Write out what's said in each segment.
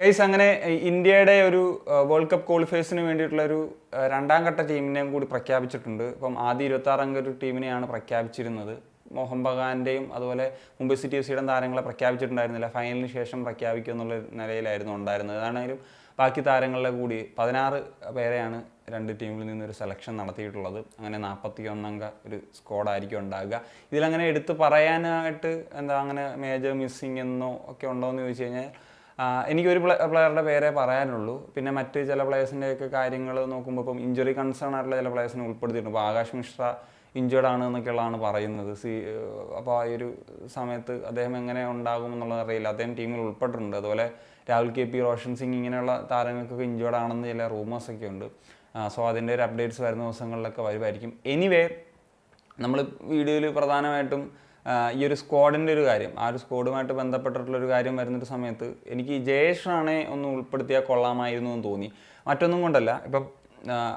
Guys അങ്ങനെ ഇന്ത്യയുടെ ഒരു വേൾഡ് കപ്പ് ക്വാളിഫയേഴ്സിന് വേണ്ടിയിട്ടുള്ള ഒരു രണ്ടാം ഘട്ട ടീമിനെയും കൂടി പ്രഖ്യാപിച്ചിട്ടുണ്ട്. ഇപ്പം ആദ്യ അംഗ ഒരു ടീമിനെയാണ് പ്രഖ്യാപിച്ചിരുന്നത്. മോഹൻ ബഗാന്റെയും അതുപോലെ മുംബൈ സിറ്റി എഫ് സിയുടെ താരങ്ങളെ പ്രഖ്യാപിച്ചിട്ടുണ്ടായിരുന്നില്ല. ഫൈനലിന് ശേഷം പ്രഖ്യാപിക്കും എന്നുള്ള നിലയിലായിരുന്നു ഉണ്ടായിരുന്നത്. അതാണെങ്കിലും ബാക്കി താരങ്ങളുടെ കൂടി പതിനാറ് പേരെയാണ് രണ്ട് ടീമിൽ നിന്നൊരു സെലക്ഷൻ നടത്തിയിട്ടുള്ളത്. അങ്ങനെ നാൽപ്പത്തി ഒന്നംഗ ഒരു സ്ക്വാഡായിരിക്കും ഉണ്ടാകുക ഇതിലങ്ങനെ എടുത്ത് പറയാനായിട്ട് എന്താ അങ്ങനെ മേജർ മിസ്സിംഗ് എന്നോ ഒക്കെ ഉണ്ടോ എന്ന് ചോദിച്ചു കഴിഞ്ഞാൽ എനിക്കൊരു പ്ലേ പ്ലെയറുടെ പേരെ പറയാനുള്ളൂ. പിന്നെ മറ്റ് ചില പ്ലേയേഴ്സിന്റെയൊക്കെ കാര്യങ്ങൾ നോക്കുമ്പോൾ ഇപ്പം ഇഞ്ചുറി കൺസേൺ ആയിട്ടുള്ള ചില പ്ലേയേഴ്സിനെ ഉൾപ്പെടുത്തിയിട്ടുണ്ട്. ഇപ്പോൾ ആകാശ് മിശ്ര ഇഞ്ചേർഡ് ആണ് എന്നൊക്കെയുള്ളതാണ് പറയുന്നത്. സി അപ്പോൾ ആ ഒരു സമയത്ത് അദ്ദേഹം എങ്ങനെ ഉണ്ടാകും എന്നുള്ളത് അറിയില്ല. അദ്ദേഹം ടീമിൽ ഉൾപ്പെട്ടിട്ടുണ്ട്. അതുപോലെ രാഹുൽ കെ പി റോഷൻ സിംഗ് ഇങ്ങനെയുള്ള താരങ്ങൾക്കൊക്കെ ഇഞ്ചേർഡ് ആണെന്ന് ചില റൂമേഴ്സൊക്കെ ഉണ്ട്. സോ അതിന്റെ ഒരു അപ്ഡേറ്റ്സ് വരുന്ന ദിവസങ്ങളിലൊക്കെ വരുമായിരിക്കും. എനിവേ നമ്മൾ വീഡിയോയിൽ പ്രധാനമായിട്ടും ഈ ഒരു സ്ക്വാഡിന്റെ ഒരു കാര്യം ആ ഒരു സ്ക്വാഡുമായിട്ട് ബന്ധപ്പെട്ടിട്ടുള്ള ഒരു കാര്യം വരുന്നൊരു സമയത്ത് എനിക്ക് ജയേഷാണെ ഒന്ന് ഉൾപ്പെടുത്തിയാൽ കൊള്ളാമായിരുന്നു എന്ന് തോന്നി. മറ്റൊന്നും കൊണ്ടല്ല. ഇപ്പം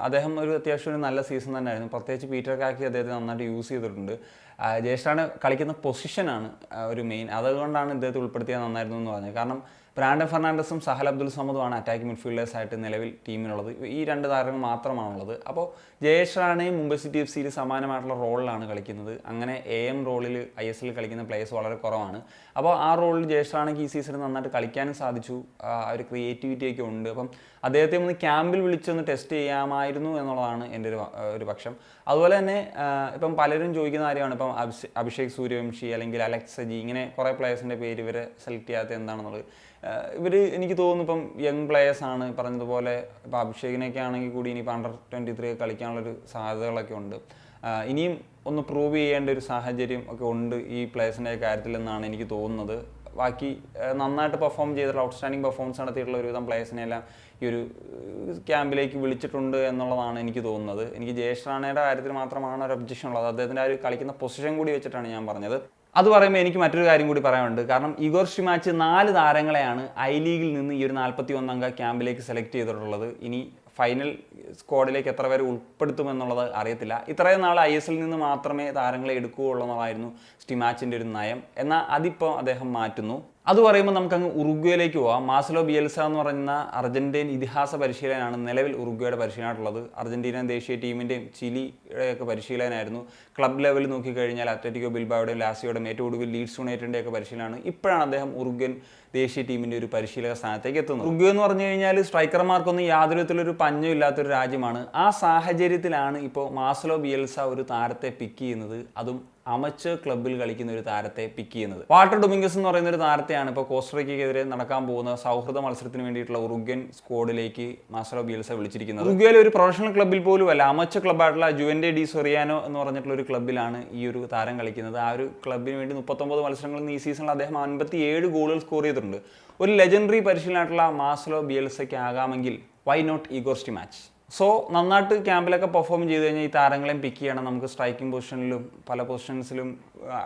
അദ്ദേഹം ഒരു അത്യാവശ്യം ഒരു നല്ല സീസൺ തന്നെയായിരുന്നു. പ്രത്യേകിച്ച് പീറ്റർ കാക്കി അദ്ദേഹത്തെ നന്നായിട്ട് യൂസ് ചെയ്തിട്ടുണ്ട്. ആ, ജയേഷാണ് കളിക്കുന്ന പൊസിഷനാണ് ഒരു മെയിൻ അതുകൊണ്ടാണ് ഇദ്ദേഹത്തെ ഉൾപ്പെടുത്തിയത് നന്നായിരുന്നു എന്ന് പറഞ്ഞത്. കാരണം ബ്രാൻഡൻ ഫെർണാണ്ടസും സഹൽ അബ്ദുൽ സമദുമാണ് അറ്റാക്കിംഗ് മിഡ്ഫീൽഡേഴ്സ് ആയിട്ട് നിലവിൽ ടീമിനുള്ളത് ഈ രണ്ട് താരങ്ങൾ മാത്രമാണുള്ളത്. അപ്പോൾ ജയേഷ് മുംബൈ സിറ്റി എഫ് സിയിൽ സമാനമായിട്ടുള്ള റോളിലാണ് കളിക്കുന്നത്. അങ്ങനെ എ എം റോളിൽ ഐ എസ് എല്ലിൽ കളിക്കുന്ന പ്ലേയേഴ്സ് വളരെ കുറവാണ്. അപ്പോൾ ആ റോളിൽ ജയേഷ് ഈ സീസണിൽ നന്നായിട്ട് കളിക്കാനും സാധിച്ചു. ഒരു ക്രിയേറ്റിവിറ്റി ഒക്കെ ഉണ്ട്. അപ്പം അദ്ദേഹത്തെ ഒന്ന് ക്യാമ്പിൽ വിളിച്ചൊന്ന് ടെസ്റ്റ് ചെയ്യാമായിരുന്നു എന്നുള്ളതാണ് എന്റെ ഒരു ഒരു പക്ഷം. അതുപോലെ തന്നെ ഇപ്പം പലരും ചോദിക്കുന്ന കാര്യമാണ്. ഇപ്പം അഭിഷേ- അഭിഷേക് സൂര്യവംശി അല്ലെങ്കിൽ അലക്സ് സജി ഇങ്ങനെ കുറേ പ്ലേയേഴ്സിന്റെ പേര് ഇവരെ സെലക്ട് ചെയ്യാത്ത എന്താണെന്നുള്ളത്. ഇവർ എനിക്ക് തോന്നുന്നു ഇപ്പം യങ് ആണ്. പറഞ്ഞതുപോലെ ഇപ്പം അഭിഷേകിനൊക്കെ ആണെങ്കിൽ കൂടി ഇനിയിപ്പോൾ അണ്ടർ ട്വന്റി ത്രീ കളിക്കാനുള്ളൊരു സാധ്യതകളൊക്കെ ഉണ്ട്. ഇനിയും ഒന്ന് പ്രൂവ് ചെയ്യേണ്ട ഒരു സാഹചര്യം ഒക്കെ ഉണ്ട് ഈ പ്ലേയേഴ്സിന്റെ കാര്യത്തിൽ എന്നാണ് എനിക്ക് തോന്നുന്നത്. ബാക്കി നന്നായിട്ട് പെർഫോം ചെയ്തിട്ടുള്ള ഔട്ട്സ്റ്റാൻഡിങ് പെർഫോമൻസ് നടത്തിയിട്ടുള്ള ഒരുവിധം പ്ലേയേഴ്സിനെ എല്ലാം ഈ ഒരു ക്യാമ്പിലേക്ക് വിളിച്ചിട്ടുണ്ട് എന്നുള്ളതാണ് എനിക്ക് തോന്നുന്നത്. എനിക്ക് ജയേഷ് റാണയുടെ കാര്യത്തിൽ മാത്രമാണ് ഒരു ഒബ്ജക്ഷൻ ഉള്ളത്. അദ്ദേഹത്തിന്റെ ആ ഒരു കളിക്കുന്ന പൊസിഷൻ കൂടി വെച്ചിട്ടാണ് ഞാൻ പറഞ്ഞത്. അത് പറയുമ്പോൾ എനിക്ക് മറ്റൊരു കാര്യം കൂടി പറയാനുണ്ട്. കാരണം ഇഗോർ ഷിമാച്ച് നാല് താരങ്ങളെയാണ് ഐ ലീഗിൽ നിന്ന് ഈ ഒരു നാൽപ്പത്തി ഒന്നംഗ ക്യാമ്പിലേക്ക് സെലക്ട് ചെയ്തിട്ടുള്ളത്. ഇനി ഫൈനൽ സ്ക്വാഡിലേക്ക് എത്ര പേരെ ഉൾപ്പെടുത്തുമെന്നുള്ളത് അറിയത്തില്ല. ഇത്രയും നാൾ ഐ എസ് നിന്ന് മാത്രമേ താരങ്ങളെ എടുക്കുകയുള്ളൂ എന്നുള്ളതായിരുന്നു സ്റ്റിമാച്ചിന്റെ ഒരു നയം. എന്നാൽ അതിപ്പോൾ അദ്ദേഹം മാറ്റുന്നു. അത് പറയുമ്പോൾ നമുക്ക് അങ്ങ് ഉറുഗ്വയിലേക്ക് പോവാം. മാസലോ ബിയൽസ എന്ന് പറയുന്ന അർജന്റീൻ ഇതിഹാസ പരിശീലനാണ് നിലവിൽ ഉറുഗ്വയുടെ പരിശീലനമായിട്ടുള്ളത് അർജന്റീന ദേശീയ ടീമിന്റെയും ചിലിയുടെയൊക്കെ പരിശീലനായിരുന്നു ക്ലബ് ലെവലിൽ നോക്കിക്കഴിഞ്ഞാൽ അത്ലറ്റിക്കോ ബിൽബായുടെയും ലാസിയോടെയും ഏറ്റവും ഒടുവിൽ ലീഡ്സ് യുണൈറ്റഡിന്റെയൊക്കെ പരിശീലനമാണ് ഇപ്പോഴാണ് അദ്ദേഹം ഉറുഗ്വൻ ദേശീയ ടീമിന്റെ ഒരു പരിശീലക സ്ഥാനത്തേക്ക് എത്തുന്നത്. ഉറുഗ്വ എന്ന് പറഞ്ഞു കഴിഞ്ഞാൽ സ്ട്രൈക്കർമാർക്കൊന്നും യാതൊരു വിധത്തിലൊരു ഇല്ലാത്തൊരു രാജ്യമാണ്. ആ സാഹചര്യത്തിലാണ് ഇപ്പോൾ മാസലോ ബിയൽസ ഒരു താരത്തെ പിക്ക് ചെയ്യുന്നത്. അതും അമച്ചർ ക്ലബിൽ കളിക്കുന്ന ഒരു താരത്തെ പിക്ക് ചെയ്യുന്നത്. വാട്ടർ ഡൊമിംഗസ് എന്ന് പറയുന്ന ഒരു താരത്തെയാണ് ഇപ്പോൾ കോസ്റ്ററിക്കെതിരെ നടക്കാൻ പോകുന്ന സൗഹൃദ മത്സരത്തിന് വേണ്ടിയിട്ടുള്ള ഉറുഗ്യൻ സ്ക്വാഡിലേക്ക് മാസ്റ്ററോ ബിയൽസ വിളിച്ചിരിക്കുന്നത്. ഉറുഗ്വയിലെ ഒരു പ്രൊഫഷണൽ ക്ലബ്ബിൽ പോലും അല്ല അമച്ചർ ക്ലബ്ബായിട്ടുള്ള ജുവന്റെ ഡി സൊറിയാനോ എന്ന് പറഞ്ഞിട്ടുള്ള ഒരു ക്ലബ്ബിലാണ് ഈ ഒരു താരം കളിക്കുന്നത്. ആ ഒരു ക്ലബ്ബിന് വേണ്ടി മുപ്പത്തൊമ്പത് മത്സരങ്ങളിൽ നിന്ന് ഈ സീസണിൽ അദ്ദേഹം അൻപത്തി ഏഴ് ഗോളുകൾ സ്കോർ ചെയ്തിട്ടുണ്ട്. ഒരു ലെജൻഡറി പരിശീലനമായിട്ടുള്ള മാസ്ലോ ബിയൽസയ്ക്ക് ആകാമെങ്കിൽ വൈ നോട്ട് ഈഗോസ്റ്റി മാച്ച് സോ നന്നായിട്ട് ക്യാമ്പിലൊക്കെ പെർഫോം ചെയ്ത് കഴിഞ്ഞാൽ ഈ താരങ്ങളെയും പിക്ക് ചെയ്യണം. നമുക്ക് സ്ട്രൈക്കിംഗ് പൊസിഷനിലും പല പൊസിഷൻസിലും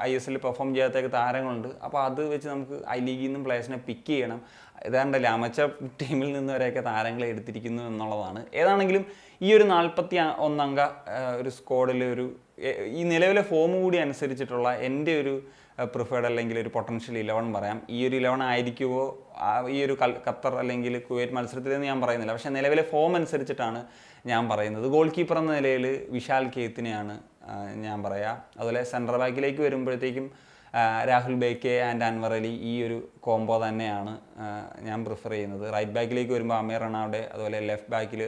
ഐ എസ് എല്ലിൽ പെർഫോം ചെയ്യാത്തൊക്കെ താരങ്ങളുണ്ട്. അപ്പോൾ അത് വെച്ച് നമുക്ക് ഐ ലീഗിൽ നിന്നും പ്ലേയേഴ്സിനെ പിക്ക് ചെയ്യണം. ഏതാണ്ടല്ലേ അമച്ച ടീമിൽ നിന്ന് വരെയൊക്കെ താരങ്ങളെ എടുത്തിരിക്കുന്നു എന്നുള്ളതാണ്. ഏതാണെങ്കിലും ഈ ഒരു നാൽപ്പത്തി ഒന്നംഗ ഒരു സ്ക്വാഡിൽ ഒരു ഈ നിലവിലെ ഫോം കൂടി അനുസരിച്ചിട്ടുള്ള എന്റെ ഒരു പ്രിഫേർഡ് അല്ലെങ്കിൽ ഒരു പൊട്ടൻഷ്യൽ ഇലവൻ പറയാം. ഈ ഒരു ഇലവൻ ആയിരിക്കുമോ ഈ ഒരു ഖത്തർ അല്ലെങ്കിൽ കുവൈറ്റ് മത്സരത്തിലെന്ന് ഞാൻ പറയുന്നില്ല. പക്ഷേ നിലവിലെ ഫോം അനുസരിച്ചിട്ടാണ് ഞാൻ പറയുന്നത്. ഗോൾ കീപ്പർ എന്ന നിലയിൽ വിശാൽ കേത്തിനെയാണ് ഞാൻ പറയാം. അതുപോലെ സെൻട്രൽ ബാക്കിലേക്ക് വരുമ്പോഴത്തേക്കും രാഹുൽ ബേക്കെ ആൻഡ് അൻവർ അലി ഈ ഒരു കോംബോ തന്നെയാണ് ഞാൻ പ്രിഫർ ചെയ്യുന്നത്. റൈറ്റ് ബാക്കിലേക്ക് വരുമ്പോൾ അമീർ റണാവിടെ അതുപോലെ ലെഫ്റ്റ് ബാക്കിൽ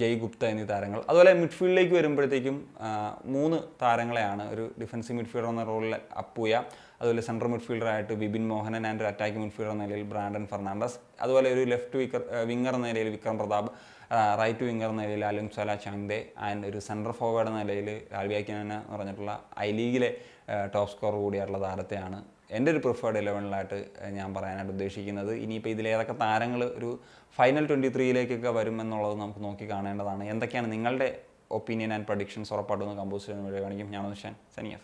ജയ് ഗുപ്ത എന്നീ താരങ്ങൾ. അതുപോലെ മിഡ്ഫീൽഡിലേക്ക് വരുമ്പോഴത്തേക്കും മൂന്ന് താരങ്ങളെയാണ് ഒരു ഡിഫൻസീവ് മിഡ്ഫീൽഡർ എന്ന റോളിൽ അപ്പൂയ അതുപോലെ സെൻട്രൽ മിഡ്ഫീൽഡറായിട്ട് ബിബിൻ മോഹനൻ ആൻഡ് ഒരു അറ്റാക്കിംഗ് മിഡ്ഫീൽഡർ എന്ന നിലയിൽ ബ്രാൻഡൻ ഫെർണാണ്ടസ് അതുപോലെ ഒരു ലെഫ്റ്റ് വിക്കർ വിങ്ങർ എന്ന നിലയിൽ വിക്രം പ്രതാപ് റൈറ്റ് വിങ്ങർ എന്ന നിലയിൽ അലും സല ചാങ്ദെ ആൻഡ് ഒരു സെൻട്രൽ ഫോർവേഡ് എന്ന നിലയിൽ ആൽബിയാക്കിന എന്ന് പറഞ്ഞിട്ടുള്ള ഐ ലീഗിലെ ടോപ്പ് സ്കോർ കൂടിയായിട്ടുള്ള താരത്തെയാണ് എന്റെ ഒരു പ്രിഫേർഡ് ഇലവനിലായിട്ട് ഞാൻ പറയാനായിട്ട് ഉദ്ദേശിക്കുന്നത്. ഇനിയിപ്പോൾ ഇതിലേതൊക്കെ താരങ്ങൾ ഒരു ഫൈനൽ ട്വന്റി ത്രീയിലേക്കൊക്കെ വരുമെന്നുള്ളത് നമുക്ക് നോക്കി കാണേണ്ടതാണ്. എന്തൊക്കെയാണ് നിങ്ങളുടെ ഒപ്പീനിയൻ ആൻഡ് പ്രഡിക്ഷൻസ് ഉറപ്പായിട്ടും കമ്പോസ് ചെയ്യുന്ന വഴി കാണിക്കും. ഞാൻ ഷാൻ സനിയഫ്